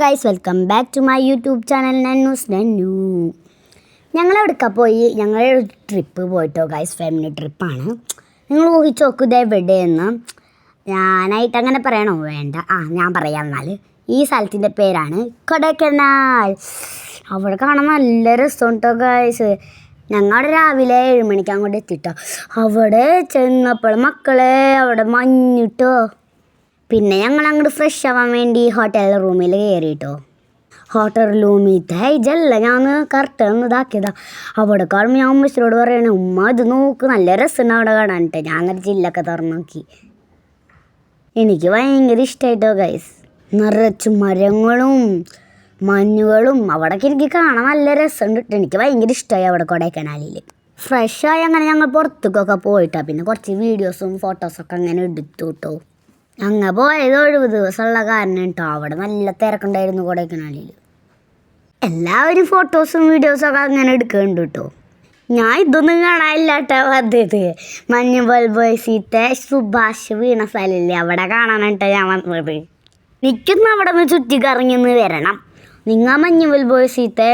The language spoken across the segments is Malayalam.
Guys welcome back to my YouTube channel Nannus Nannu ഞങ്ങൾ എവിടേക്കാ പോയി? ഞങ്ങൾ ട്രിപ്പ് പോയിട്ടോ ഗൈസ് ഫാമിലി ട്രിപ്പാണ് നിങ്ങൾ ഊഹിച്ച് നോക്കുക എവിടെയെന്ന്. ഞാനായിട്ട് അങ്ങനെ പറയണോ? വേണ്ട. ആ ഞാൻ പറയാം എന്നാൽ ഈ സ്ഥലത്തിന്റെ പേരാണ് കൊടൈക്കനാൽ. അവിടെ കാണാൻ നല്ല രസമുണ്ടോ ഗൈസ് ഞങ്ങളുടെ രാവിലെ ഏഴ് മണിക്ക് അങ്ങോട്ട് എത്തിട്ടോ. അവിടെ ചെന്നപ്പോൾ മക്കളെ അവിടെ മഞ്ഞിട്ടോ. പിന്നെ ഞങ്ങൾ അങ്ങോട്ട് ഫ്രഷ് ആവാൻ വേണ്ടി ഹോട്ടൽ റൂമിൽ കയറിയിട്ടോ ഹോട്ടൽ റൂമിലത്തെ ഇതല്ല ഞാൻ കറക്റ്റ് ഒന്ന് ഇതാക്കിയതാ. അവിടെ കാണുമ്പോൾ ഞാൻ ഉമ്മച്ചിനോട് പറയണേ ഉമ്മ ഇത് നോക്ക് നല്ല രസമാണ് അവിടെ കാണാനിട്ട് ഞാൻ അങ്ങനെ ചില്ലൊക്കെ തുറന്നു നോക്കി എനിക്ക് ഭയങ്കര ഇഷ്ടമായിട്ടോ ഗൈസ് നിറച്ച് മരങ്ങളും മഞ്ഞുകളും അവിടെയൊക്കെ എനിക്ക് കാണാൻ നല്ല രസമുണ്ട് എനിക്ക് ഭയങ്കര ഇഷ്ടമായി അവിടെ കൊടൈക്കനാലിൽ ഫ്രഷായി അങ്ങനെ ഞങ്ങൾ പുറത്തേക്കൊക്കെ പോയിട്ടാണ് പിന്നെ കുറച്ച് വീഡിയോസും ഫോട്ടോസൊക്കെ അങ്ങനെ എടുത്തു കേട്ടോ ഞങ്ങൾ പോയത് ഒഴിവ് ദിവസമുള്ള കാരണം കേട്ടോ. അവിടെ നല്ല തിരക്കുണ്ടായിരുന്നു കൊടൈക്കനാലിൽ എല്ലാവരും ഫോട്ടോസും വീഡിയോസും ഒക്കെ അങ്ങനെ എടുക്കുന്നുണ്ട് കേട്ടോ. ഞാൻ ഇതൊന്നും കാണാനില്ല കേട്ടോ വന്നത് മഞ്ഞുപോൽ ബോയ്സീത്തെ സുഭാഷ് വീണ സ്ഥലമില്ലേ അവിടെ കാണാനായിട്ടോ ഞാൻ വന്നത്. എനിക്കൊന്ന് അവിടെ നിന്ന് ചുറ്റി കറങ്ങിന്ന് വരണം. നിങ്ങൾ മഞ്ഞുപോൽ ബോയ്സീത്തെ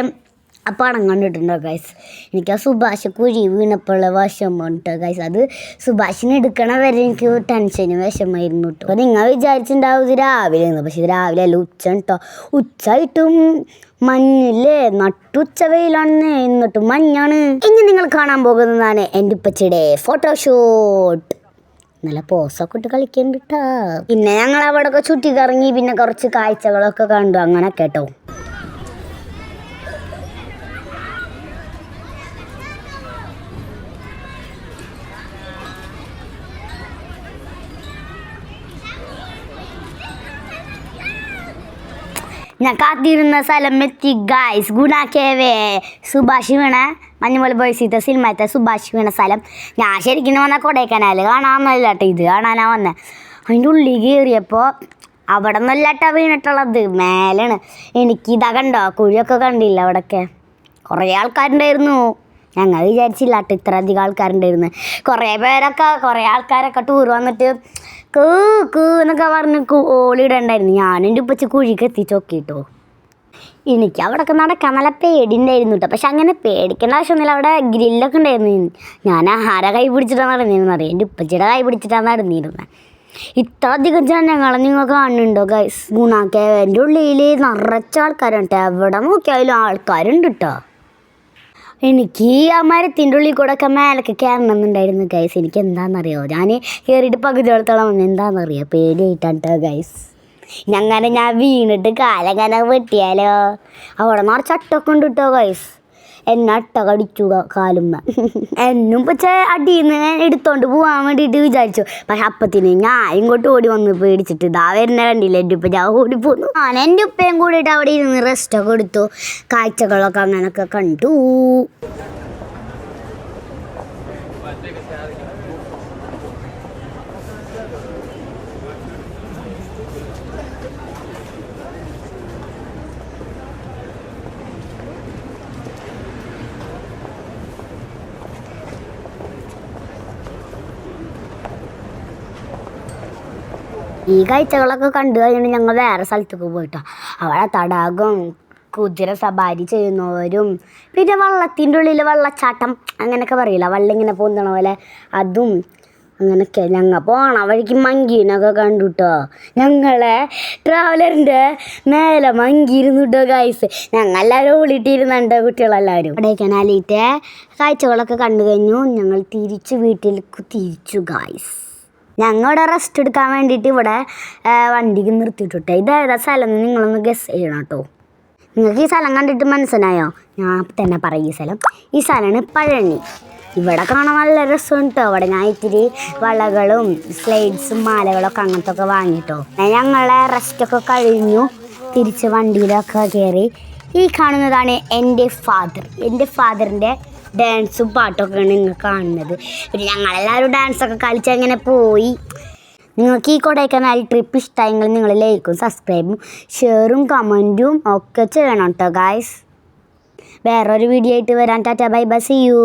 ആ പടം കണ്ടിട്ടുണ്ടോ ഗൈസ് എനിക്ക് ആ സുഭാഷ് കുഴി വീണപ്പോഴുള്ള വിഷമം കേട്ടോ ഗൈസ് അത് സുഭാഷിനെ എടുക്കണ വരെ എനിക്ക് ടെൻഷനും വിഷമായിരുന്നു കേട്ടോ അപ്പോൾ നിങ്ങൾ വിചാരിച്ചിട്ടുണ്ടാവും ഇത് രാവിലെ എന്ന് പക്ഷേ ഇത് രാവിലെ അല്ല ഉച്ച കേട്ടോ ഉച്ചയായിട്ടും മഞ്ഞില്ലേ? നട്ടുച്ച വെയിലാണെന്ന് എന്നിട്ടും മഞ്ഞാണ്. ഇനി നിങ്ങൾ കാണാൻ പോകുന്നതാണ് എന്റെ ഉപ്പച്ചിയുടെ ഫോട്ടോഷൂട്ട് നല്ല പോസൊക്കെ ഇട്ട് കളിക്കേണ്ടിട്ടാ പിന്നെ ഞങ്ങൾ അവിടെ ഒക്കെ ചുറ്റി കറങ്ങി പിന്നെ കുറച്ച് കാഴ്ചകളൊക്കെ കണ്ടു. അങ്ങനെ കേട്ടോ ഞാൻ കാത്തിരുന്ന സ്ഥലം എത്തി ഗായ്സ് ഗുണാക്കേവേ സുഭാഷ് വീണ മഞ്ഞുമല ബോയ്സിത്തെ സിനിമത്തെ സുഭാഷ് വീണ സ്ഥലം. ഞാൻ ശരിക്കും വന്ന കൊടൈക്കനാൽ. കാണാമെന്നല്ല കേട്ടോ ഇത്. കാണാനാ വന്നത് അതിന്റെ ഉള്ളിൽ കയറിയപ്പോൾ അവിടെ നിന്നല്ല കേട്ടോ വീണിട്ടുള്ളത്. മേലാണ്. എനിക്ക് ഇതാ കണ്ടോ? കുഴിയൊക്കെ കണ്ടില്ല അവിടെയൊക്കെ കുറേ ആൾക്കാരുണ്ടായിരുന്നു. ഞങ്ങൾ വിചാരിച്ചില്ല കേട്ടോ ഇത്ര അധികം ആൾക്കാരുണ്ടായിരുന്നു. കുറേ പേരൊക്കെ കുറേ ആൾക്കാരൊക്കെ ടൂർ വന്നിട്ട് കൂ കൂ എന്നൊക്കെ പറഞ്ഞ് ഓളിയിടണ്ടായിരുന്നു ഞാനും എന്റെ ഉപ്പച്ച് കുഴിക്ക് എത്തിച്ച് നോക്കിട്ടോ. എനിക്ക് അവിടെയൊക്കെ നടക്കാൻ നല്ല പേടിയുണ്ടായിരുന്നു കേട്ടോ പക്ഷെ അങ്ങനെ പേടിക്കേണ്ട ആവശ്യമൊന്നുമില്ല. അവിടെ ഗ്രില്ലൊക്കെ ഉണ്ടായിരുന്നു. ഞാൻ ആഹാര കൈ പിടിച്ചിട്ടാണ് നടന്നിരുന്നത്. അറിയാം? എന്റെ ഉപ്പച്ചിയുടെ കൈ പിടിച്ചിട്ടാണ് നടന്നിരുന്നത്. ഇത്ര അധികം ജനങ്ങളെ നിങ്ങൾ കാണുന്നുണ്ടോ ഗൈസ് ഗുണാക്കേവന്റെ ഉള്ളിൽ നിറച്ച ആൾക്കാരുണ്ട്. എവിടെ നോക്കിയാലും ആൾക്കാരുണ്ട് കേട്ടോ എനിക്ക് ആ മരത്തിന്റെ ഉള്ളിൽ കൂടെ ഒക്കെ മേലൊക്കെ കയറണം എന്നുണ്ടായിരുന്നു ഗൈസ് എനിക്ക് എന്താണെന്നറിയോ ഞാൻ കയറിയിട്ട് പകുതിയോളത്തോളം വന്നു. എന്താണെന്നറിയോ പേടിയായിട്ടാണ് ഗൈസ് ഞങ്ങനെ ഞാൻ വീണിട്ട് കാലങ്ങനെ വെട്ടിയാലോ? അവിടെ നിറച്ച് ചട്ടൊക്കെ ഉണ്ട് കേട്ടോ ഗൈസ് എന്നെ അട്ടകടിച്ചു കാലുമ്മ. എന്നും പക്ഷേ അടിയിൽ നിന്ന് എടുത്തോണ്ട് പോവാൻ വേണ്ടിയിട്ട് വിചാരിച്ചു. പക്ഷെ അപ്പത്തിന് ഞാൻ ഇങ്ങോട്ട് ഓടി വന്ന് പേടിച്ചിട്ട് ഇതാ വരുന്ന കണ്ടില്ല എന്റെ ഉപ്പ. ഞാൻ ഓടി പോന്നു. ഞാൻ എന്റെ ഉപ്പയും കൂടിയിട്ട് അവിടെ ഇരുന്ന് റെസ്റ്റൊക്കെ എടുത്തു. കാഴ്ചകളൊക്കെ അങ്ങനൊക്കെ കണ്ടു. ഈ കാഴ്ചകളൊക്കെ കണ്ടു കഴിഞ്ഞാൽ ഞങ്ങൾ വേറെ സ്ഥലത്തേക്ക് പോയിട്ടോ. അവിടെ തടാകം കുതിര സവാരി ചെയ്യുന്നവരും പിന്നെ വള്ളത്തിന്റെ ഉള്ളിൽ വള്ളച്ചാട്ടം അങ്ങനെയൊക്കെ പറയില്ല? വള്ളം ഇങ്ങനെ പൊന്തണ പോലെ അതും അങ്ങനെയൊക്കെ. ഞങ്ങൾ പോണ വഴിക്ക് മങ്കീനൊക്കെ കണ്ടു കേട്ടോ ഞങ്ങളെ ട്രാവലറിന്റെ മേലെ മങ്കിയിരുന്നു കേട്ടോ ഗൈസ് ഞങ്ങൾ എല്ലാവരും ഓളിട്ടിരുന്നുണ്ട് കുട്ടികളെല്ലാവരും? കൊടൈക്കനാലിത്തെ കാഴ്ചകളൊക്കെ കണ്ടു കഴിഞ്ഞു. ഞങ്ങൾ തിരിച്ച് വീട്ടിലേക്ക് തിരിച്ചു ഗൈസ് ഞങ്ങളിവിടെ റെസ്റ്റ് എടുക്കാൻ വേണ്ടിയിട്ട് ഇവിടെ വണ്ടിക്ക് നിർത്തിയിട്ടെ ഇത് ഏതാ സ്ഥലം നിങ്ങളൊന്ന് ഗസ് ചെയ്യണം കേട്ടോ. നിങ്ങൾക്ക് ഈ സ്ഥലം കണ്ടിട്ട് മനസ്സിലായോ? ഞാൻ തന്നെ പറയും ഈ സ്ഥലം. ഈ സ്ഥലമാണ് പഴനി. ഇവിടെ കാണാൻ നല്ല രസമുണ്ട് കേട്ടോ അവിടെ ഞാൻ ഇത്തിരി വളകളും സ്ലൈഡ്സും മാലകളൊക്കെ അങ്ങനത്തെ ഒക്കെ വാങ്ങിട്ടോ ഞങ്ങളെ റെസ്റ്റൊക്കെ കഴിഞ്ഞു. തിരിച്ച് വണ്ടിയിലൊക്കെ കയറി ഈ കാണുന്നതാണ് എന്റെ ഫാദർ എന്റെ ഫാദറിന്റെ ഡാൻസും പാട്ടൊക്കെയാണ് നിങ്ങൾ കാണുന്നത്. പിന്നെ ഞങ്ങളെല്ലാവരും ഡാൻസൊക്കെ കളിച്ച് അങ്ങനെ പോയി. നിങ്ങൾക്ക് ഈ കൊടൈക്കനാൽ ട്രിപ്പ് ഇഷ്ടമായെങ്കിൽ നിങ്ങൾ ലൈക്കും സബ്സ്ക്രൈബും ഷെയറും കമന്റും ഒക്കെ ചെയ്യണം കേട്ടോ ഗായ്സ് വേറൊരു വീഡിയോ ആയിട്ട് വരാൻ tata bye bye see you